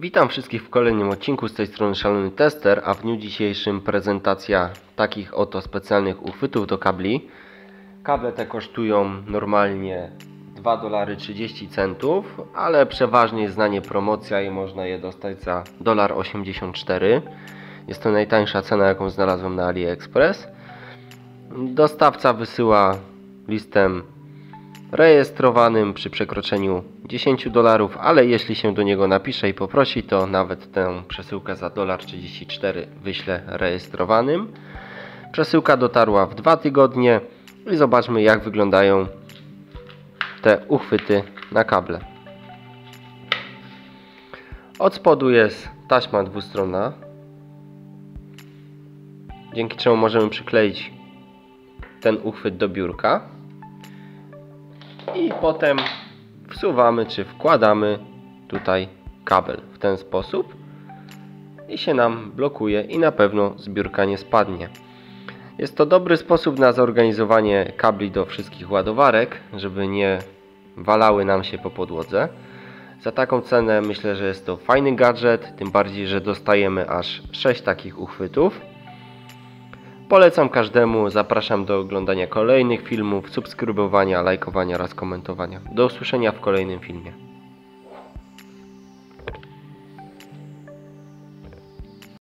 Witam wszystkich w kolejnym odcinku z tej strony Szalony Tester, a w dniu dzisiejszym prezentacja takich oto specjalnych uchwytów do kabli. Kable te kosztują normalnie 2 dolary 30 centów, ale przeważnie jest na nie promocja i można je dostać za 1,84 Jest to najtańsza cena jaką znalazłem na AliExpress. Dostawca wysyła listem rejestrowanym przy przekroczeniu 10 dolarów, ale jeśli się do niego napisze i poprosi, to nawet tę przesyłkę za dolar 34 wyślę rejestrowanym. Przesyłka dotarła w dwa tygodnie i zobaczmy jak wyglądają te uchwyty na kable. Od spodu jest taśma dwustronna, dzięki czemu możemy przykleić ten uchwyt do biurka i potem wsuwamy czy wkładamy tutaj kabel w ten sposób i się nam blokuje i na pewno zbiórka nie spadnie. Jest to dobry sposób na zorganizowanie kabli do wszystkich ładowarek, żeby nie walały nam się po podłodze. Za taką cenę myślę, że jest to fajny gadżet, tym bardziej, że dostajemy aż 6 takich uchwytów. Polecam każdemu, zapraszam do oglądania kolejnych filmów, subskrybowania, lajkowania oraz komentowania. Do usłyszenia w kolejnym filmie.